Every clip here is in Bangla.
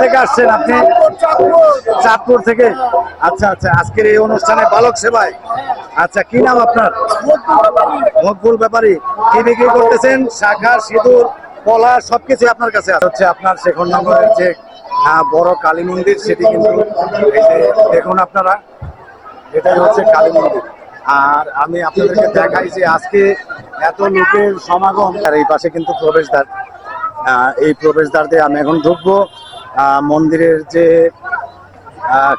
থেকে আসছেন আপনি? চাঁদপুর থেকে? আচ্ছা আচ্ছা আজকের এই অনুষ্ঠানে বালক সেবায়। আচ্ছা কি নাম আপনার? মকবুল ব্যাপারী। কি বিক্রি করতেছেন? শাখা সিঁদুর কলা সবকিছু আপনার কাছে। হচ্ছে আপনার শেখরনগরের যে আহ, বড় কালী মন্দির সেটি কিন্তু যে দেখুন আপনারা এটাই হচ্ছে কালী মন্দির। আর আমি আপনাদেরকে দেখাই যে আজকে এত লোকের সমাগম আর এই পাশে কিন্তু প্রবেশদ্বার। এই প্রবেশদ্বার দিয়ে আমি এখন ঢুকবো। মন্দিরের যে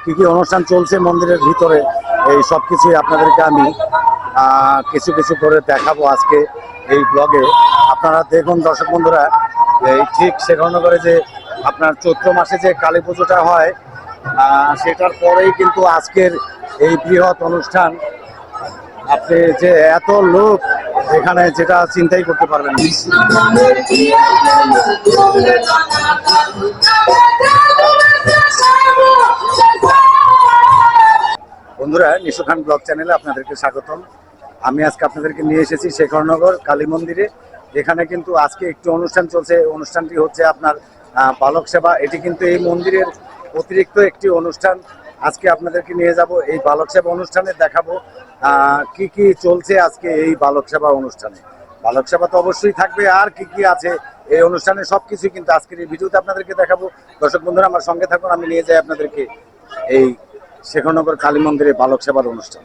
কি কি অনুষ্ঠান চলছে মন্দিরের ভিতরে, এই সব কিছুই আপনাদেরকে আমি কিছু কিছু করে দেখাবো আজকে এই ব্লগে আপনারা দেখুন দর্শক বন্ধুরা, এই ঠিক শেখরনগরে যে আপনার চৈত্র মাসে যে কালী পুজোটা হয় সেটার পরেই কিন্তু আজকের এই বৃহৎ অনুষ্ঠান। আপনি যে এত লোক এখানে যেটা চিন্তাই করতে পারবেন বন্ধুরা, নিশু খান ব্লগ চ্যানেলে আপনাদেরকে স্বাগতম। আমি আজকে আপনাদেরকে নিয়ে এসেছি শেখরনগর, কালী মন্দিরে এখানে কিন্তু আজকে একটি অনুষ্ঠান চলছে। অনুষ্ঠানটি হচ্ছে আপনার বালক সেবা। এটি কিন্তু এই মন্দিরের অতিরিক্ত একটি অনুষ্ঠান। আজকে আপনাদেরকে নিয়ে যাব, এই বালক সেবা অনুষ্ঠানে দেখাবো কি কি চলছে আজকে এই বালক সেবা অনুষ্ঠানে। বালক সেবা তো অবশ্যই থাকবে, আর কি কি আছে এই অনুষ্ঠানে সবকিছু কিন্তু আজকের এই ভিডিওতে আপনাদেরকে দেখাবো। দর্শক বন্ধুরা, আমার সঙ্গে থাকুন, আমি নিয়ে যাই আপনাদেরকে এই শেখরনগর কালী মন্দিরে বালক সেবার অনুষ্ঠান।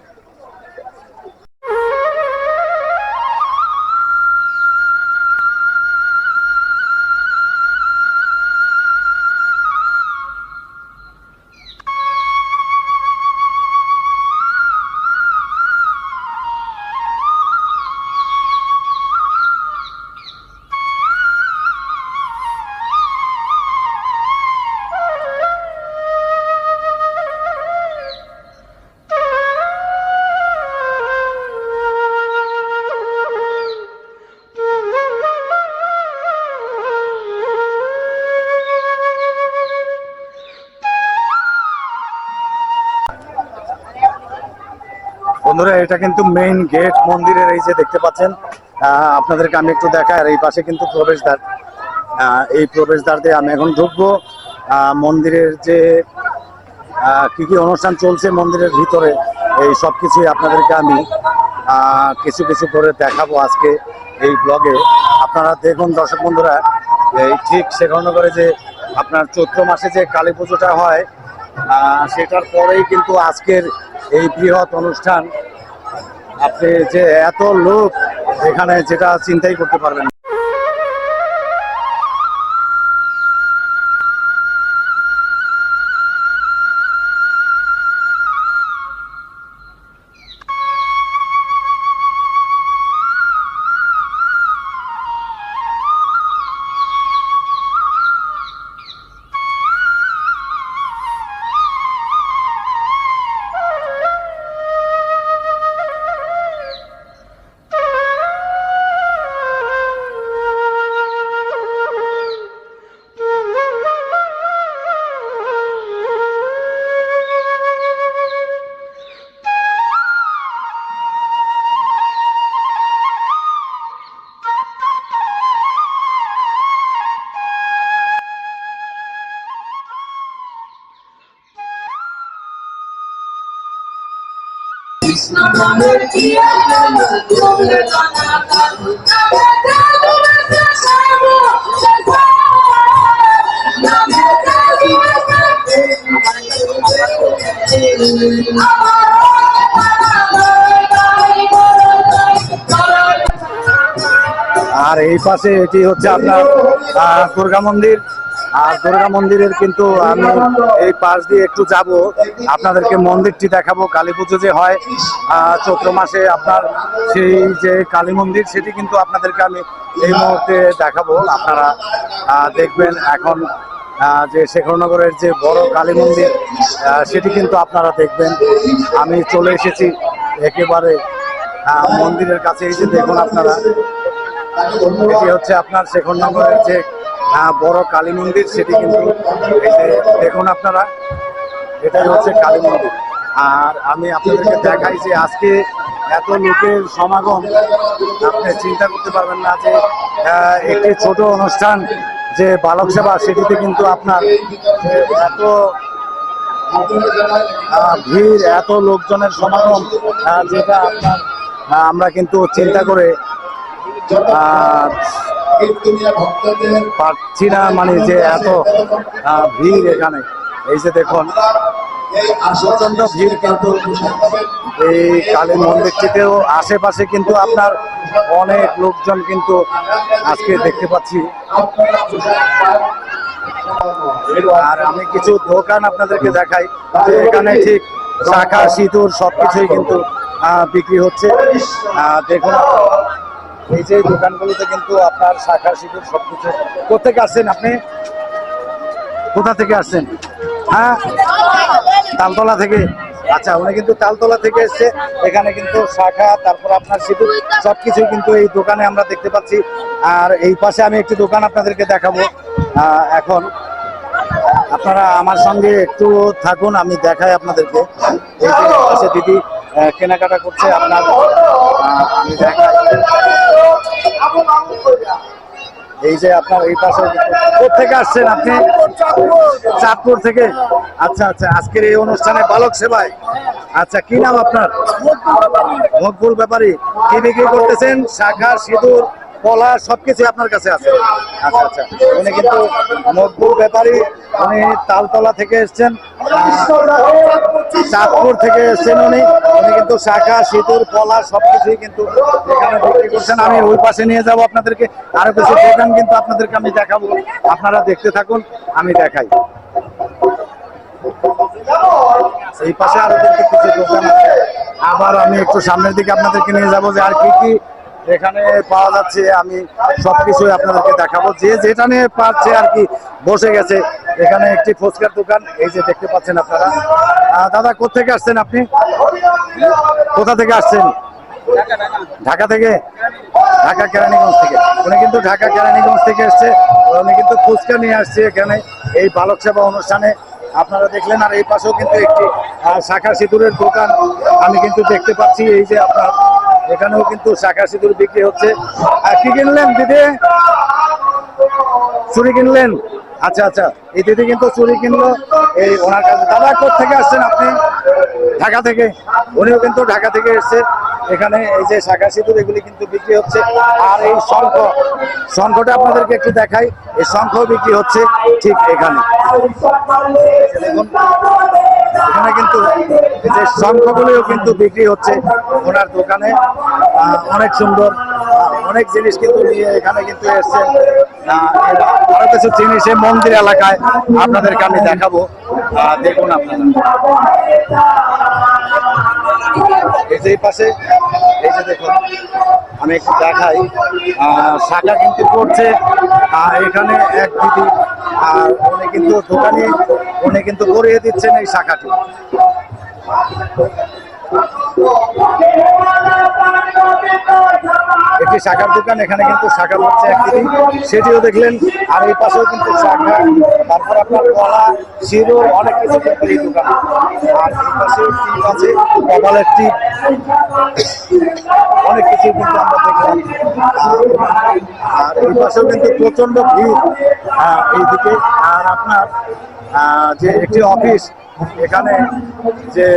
বন্ধুরা, এটা কিন্তু মেইন গেট মন্দিরের এই যে দেখতে পাচ্ছেন আপনাদেরকে আমি একটু দেখাই, আর এই পাশে কিন্তু প্রবেশদ্বার। এই প্রবেশদ্বার দিয়ে আমি এখন ঢুকবো। মন্দিরের যে কি কি অনুষ্ঠান চলছে মন্দিরের ভিতরে, এই সব কিছুই আপনাদেরকে আমি কিছু কিছু করে দেখাবো আজকে এই ব্লগে আপনারা দেখুন দর্শক বন্ধুরা, এই ঠিক শেখরনগরে যে আপনার চৈত্র মাসে যে কালী পুজোটা হয় সেটার পরেই কিন্তু আজকের এই বৃহৎ অনুষ্ঠান আপনি যে এত লোক এখানে যেটা চিন্তাই করতে পারবেন আর এই পাশে এটি হচ্ছে আপনার দুর্গা মন্দির। আর দুর্গা মন্দিরের কিন্তু আমি এই পাশ দিয়ে একটু যাব। আপনাদেরকে মন্দিরটি দেখাবো, কালী পুজো যে হয় চৈত্র মাসে আপনার সেই যে কালী মন্দির, সেটি কিন্তু আপনাদেরকে আমি এই মুহূর্তে দেখাবো। আপনারা দেখবেন এখন যে শেখরনগরের যে বড় কালী মন্দির সেটি কিন্তু আপনারা দেখবেন। আমি চলে এসেছি একেবারে মন্দিরের কাছে যে দেখুন আপনারা। এটি হচ্ছে আপনার শেখরনগরের যে বড় কালী মন্দির, সেটি কিন্তু এই যে দেখুন আপনারা, এটাই হচ্ছে কালী মন্দির। আর আমি আপনাদেরকে দেখাই যে আজকে এত লোকের সমাগম, আপনি চিন্তা করতে পারবেন না যে একটি ছোট অনুষ্ঠান যে বালক সেবা সেটিতে কিন্তু আপনার এত ভিড়, এত লোকজনের সমাগম যেটা আপনার আমরা কিন্তু চিন্তা করে পাচ্ছি না মানে যে এত ভিড় এখানে। এই যে দেখুন প্রচণ্ড ভিড় কিন্তু এই কালী মন্দিরটিতেও আশেপাশে কিন্তু আপনার অনেক লোকজন কিন্তু আজকে দেখতে পাচ্ছি। আর আমি কিছু দোকান আপনাদেরকে দেখাই, যে এখানে ঠিক শাখা, সিঁদুর সবকিছুই কিন্তু বিক্রি হচ্ছে। দেখুন এই যে দোকানগুলোতে কিন্তু আপনার শাখা সিঁদুর সবকিছু। কোথেকে আসছেন আপনি? কোথা থেকে আসছেন? হ্যাঁ? তালতলা থেকে। আচ্ছা উনি কিন্তু তালতলা থেকে এসছে। এখানে কিন্তু শাখা, তারপর আপনার সিঁদুর সবকিছু কিন্তু এই দোকানে আমরা দেখতে পাচ্ছি। আর এই পাশে আমি একটি দোকান আপনাদেরকে দেখাবো। এখন আপনারা আমার সঙ্গে একটু থাকুন, আমি দেখাই আপনাদেরকে। এই পাশে দিদি কেনাকাটা করছে আপনার এই যে আপনার এই পাশে থেকে আসছেন আপনি? চাঁদপুর থেকে? আচ্ছা আচ্ছা আজকের এই অনুষ্ঠানে বালক সেবায়। আচ্ছা কি নাম আপনার? মকবুল ব্যাপারী। কি বিক্রি করতেছেন? শাখা সিঁদুর? কলা সবকিছু আপনার কাছে আছে। আচ্ছা আচ্ছা। উনি কিন্তু মকবুল ব্যাপারী উনি তালতলা থেকে এসছেন, চাঁদপুর থেকে এসছেন উনি। উনি কিন্তু শাখা, সিঁদুর, কলা সবকিছুই কিন্তু এখানে বিক্রি করছেন। আমি ওই পাশে নিয়ে যাব আপনাদেরকে। আরও কিছু দোকান কিন্তু আপনাদেরকে আমি দেখাবো। আপনারা দেখতে থাকুন, আমি দেখাই। এই পাশে আরও কিন্তু কিছু দোকান আছে। আবার আমি একটু সামনের দিকে আপনাদেরকে নিয়ে যাব যে আর কি কি এখানে পাওয়া যাচ্ছে, আমি সবকিছু আপনাদেরকে দেখাবো। যে যেটা নিয়ে পাচ্ছে আর কি, বসে গেছে। এখানে একটি ফুচকার দোকান, এই যে দেখতে পাচ্ছেন আপনারা। দাদা কোথেকে আসছেন আপনি? কোথা থেকে আসছেন? ঢাকা থেকে? ঢাকা কেরানীগঞ্জ থেকে। উনি কিন্তু ঢাকা কেরানীগঞ্জ থেকে এসছে। উনি কিন্তু ফুচকা নিয়ে আসছে এখানে, এই বালক সেবা অনুষ্ঠানে। আপনারা দেখলেন, আর এই পাশেও কিন্তু একটি শাখা সিঁদুরের দোকান। আমি কিন্তু দেখতে পাচ্ছি, এই যে আপনার এখানেও কিন্তু শাখা সিঁদুর বিক্রি হচ্ছে। আর কি কিনলেন দিদি? চুরি কিনলেন? আচ্ছা আচ্ছা। এই দিদি কিন্তু চুরি কিনলো। এই ওনার কাছে দাদা থেকে আসছেন আপনি? ঢাকা থেকে। উনিও কিন্তু ঢাকা থেকে এসছে। এখানে এই যে শাখা সিঁদুর এগুলি কিন্তু বিক্রি হচ্ছে। আর এই শঙ্খ শঙ্খটা আপনাদেরকে একটু দেখাই। এই শঙ্খ বিক্রি হচ্ছে ঠিক এখানে। এখানে কিন্তু যে শঙ্খগুলিও কিন্তু বিক্রি হচ্ছে ওনার দোকানে। অনেক সুন্দর অনেক জিনিস কিন্তু নিয়ে এখানে কিন্তু এসছে আরও কিছু জিনিস এই মন্দির এলাকায় আপনাদেরকে আমি দেখাবো। দেখুন আপনারা। এই যে পাশে, এই যে দেখুন, আমি একটু দেখাই। শাখা কিন্তু করছে। এখানে এক দিদি আর উনি কিন্তু দোকানে উনি কিন্তু করিয়ে দিচ্ছেন এই শাখাটি। শাখার দোকান এখানে কিন্তু শাখা করছে এক দিদি সেটিও দেখলেন আর এই পাশেও কিন্তু শাখা। তারপর আপনার কলা সিঁদুর অনেক কিছু কিন্তু এই দোকান। আর এই পাশে টিপ আছে কপালের টিপ। অনেক কিছু কিন্তু আমরা দেখলাম। আর এই পাশেও কিন্তু প্রচণ্ড ভিড় আহ, এইদিকে। আর আপনার যে একটি অফিস এখানে যে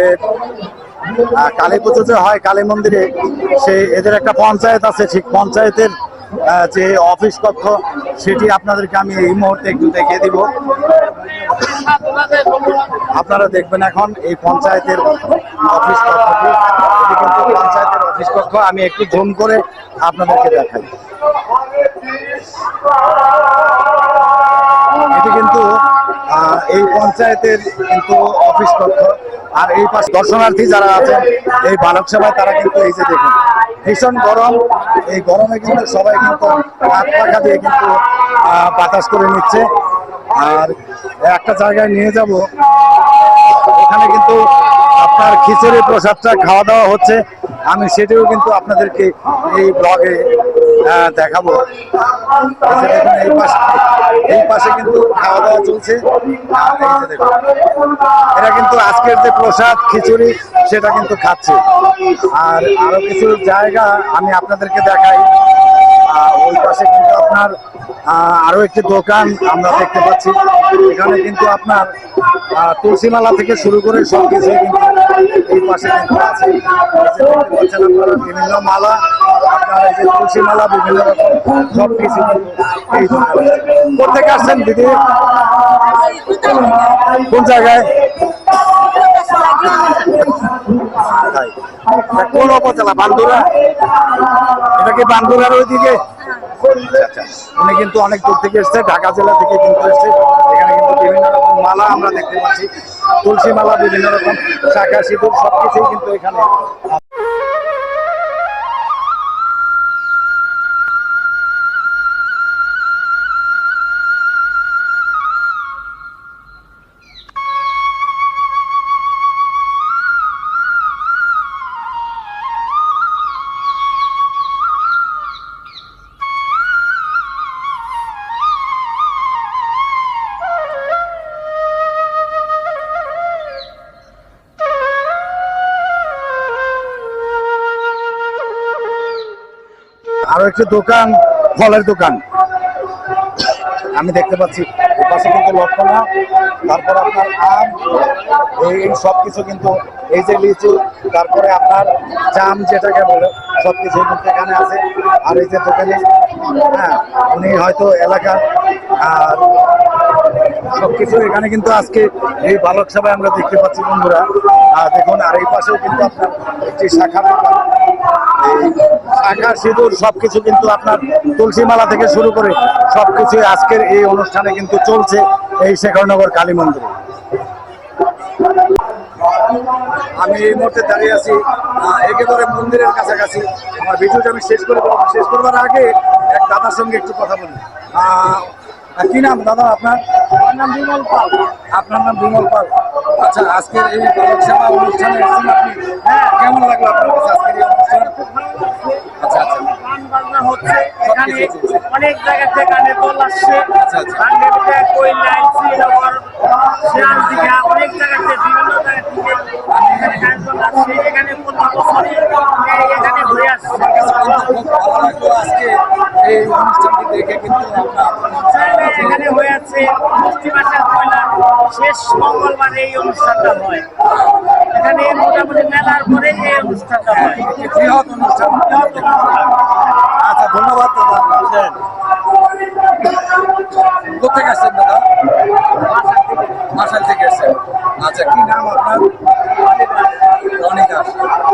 কালী পুজো যে হয় কালী মন্দিরে সে এদের একটা পঞ্চায়েত আছে, ঠিক পঞ্চায়েতের যে অফিস কক্ষ, সেটি আপনাদেরকে আমি এই মুহূর্তে একটু দেখিয়ে দিব। আপনারা দেখবেন এখন এই পঞ্চায়েতের অফিস কক্ষটি কিন্তু পঞ্চায়েতের অফিস কক্ষ। আমি একটু জুম করে আপনাদেরকে দেখাই। এটি কিন্তু এই পঞ্চায়েতের কিন্তু অফিস কক্ষ। আর এই পাশে দর্শনার্থী যারা আছেন, এই বালক সভায় তারা কিন্তু এই যে দেখুন, ভীষণ গরম। এই গরমে কিন্তু সবাই কিন্তু হাত পাখা দিয়ে কিন্তু বাতাস করে নিচ্ছে। আর একটা জায়গায় নিয়ে যাব। এখানে কিন্তু আপনার খিচুড়ি প্রসাদটা খাওয়া দাওয়া হচ্ছে। আমি সেটিও কিন্তু আপনাদেরকে এই ব্লগে দেখাবো। এই দেখুন, এই পাশে এই পাশে কিন্তু খাওয়া দাওয়া চলছে এরা কিন্তু আজকের যে প্রসাদ, খিচুড়ি, সেটা কিন্তু খাচ্ছে। আর আরও কিছু জায়গা আমি আপনাদেরকে দেখাই। ওই পাশে কিন্তু আপনার আরও একটি দোকান আমরা দেখতে পাচ্ছি। এখানে কিন্তু আপনার আহ, তুলসী থেকে শুরু করে সব কিছু কিন্তু এই পাশে কিন্তু আছে। আপনারা বিভিন্ন মালা আপনার এই যে তুলসী মালা বিভিন্ন রকম সব কিছু এই আসছেন দিদি? কোন জায়গায়? কোন উপজেলা? বান্দুরা? এটা কি বান্দুরার ওইদিকে? উনি কিন্তু অনেক দূর থেকে এসছে, ঢাকা জেলা থেকে কিন্তু এসছে। এখানে কিন্তু বিভিন্ন রকম মালা আমরা দেখতে পাচ্ছি। তুলসী মালা, বিভিন্ন রকম শাখা, সিঁদুর, সবকিছুই কিন্তু এখানে। আরও একটি দোকান, ফলের দোকান। আমি দেখতে পাচ্ছি পাশে কিন্তু লক্ষণা তারপর আপনার আম, এই সব কিছু কিন্তু, এই যে লিচু, তারপরে আপনার জাম যেটাকে বলে সব কিছু কিন্তু এখানে আছে। আর এই যে দোকানে হ্যাঁ উনি হয়তো এলাকার, আর সবকিছু এখানে কিন্তু আজকে এই বালক সভায় আমরা দেখতে পাচ্ছি বন্ধুরা। দেখুন, আর এই পাশেও কিন্তু আপনার একটি শাখা দোকান। শাখা সিঁদুর সবকিছু কিন্তু আপনার তুলসী মালা থেকে শুরু করে সবকিছু আজকের এই অনুষ্ঠানে কিন্তু চলছে এই শেখরনগর কালী মন্দিরে। আমি এই মুহূর্তে দাঁড়িয়ে আছি একেবারে মন্দিরের কাছাকাছি। আমার ভিডিওটা আমি শেষ করে শেষ করবার আগে এক দাদার সঙ্গে একটু কথা বলি। কি নাম দাদা আপনার? আমার নাম বিমল পাল। আপনার নাম বিমল পাল। আচ্ছা আজকের এই সেবা অনুষ্ঠানে এসেছেন আপনি হ্যাঁ কেমন লাগল আপনার কাছে আজকের এই অনুষ্ঠান? আচ্ছা আচ্ছা। হচ্ছে এখানে অনেক জায়গা থেকে গানের দল আসছে। আচ্ছা, আচ্ছা। বাংলাদেশে শ্রীনগর সিরাজদিঘা অনেক জায়গা থেকে বিভিন্ন জায়গা থেকে এখানে গান দল আসছে। এখানে প্রতি বছরই এখানে ঘুরে আসছে। আমার কাছে কিন্তু খুব ভালো লাগল আজকে এই অনুষ্ঠানটি দেখে কিন্তু এখানে হয়ে আছে। মুক্তি মাসের পয়লা শেষ মঙ্গলবার এই অনুষ্ঠানটা হয়। এখানে মোটামুটি মেলার পরে এই অনুষ্ঠানটা হয়। বৃহৎ অনুষ্ঠান। আচ্ছা ধন্যবাদ দাদা। কোথেকে আসছেন দাদা? মাসাল থেকে এসছেন আচ্ছা কি নাম আপনার? রনি দাস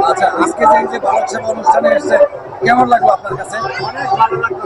আচ্ছা আজকে যে বালক সেবা অনুষ্ঠানে এসছেন কেমন লাগল আপনার কাছে? অনেক ভালো লাগতো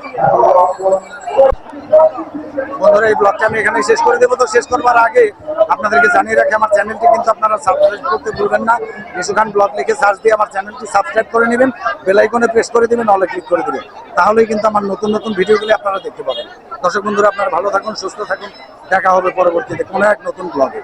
বন্ধুরা, এই ব্লগটা আমি এখানে শেষ করে দেবো। তো শেষ করবার আগে আপনাদেরকে জানিয়ে রাখি, আমার চ্যানেলটি কিন্তু আপনারা সাবস্ক্রাইব করতে ভুলবেন না। খান ব্লগ লিখে সার্চ দিয়ে আমার চ্যানেলটি সাবস্ক্রাইব করে নেবেন। বেল আইকনে প্রেস করে দিবেন অলে ক্লিক করে দিবেন। তাহলেই কিন্তু আমার নতুন নতুন ভিডিওগুলি আপনারা দেখতে পাবেন। দর্শক বন্ধুরা, আপনারা ভালো থাকুন, সুস্থ থাকুন। দেখা হবে পরবর্তীতে কোনো এক নতুন ব্লগে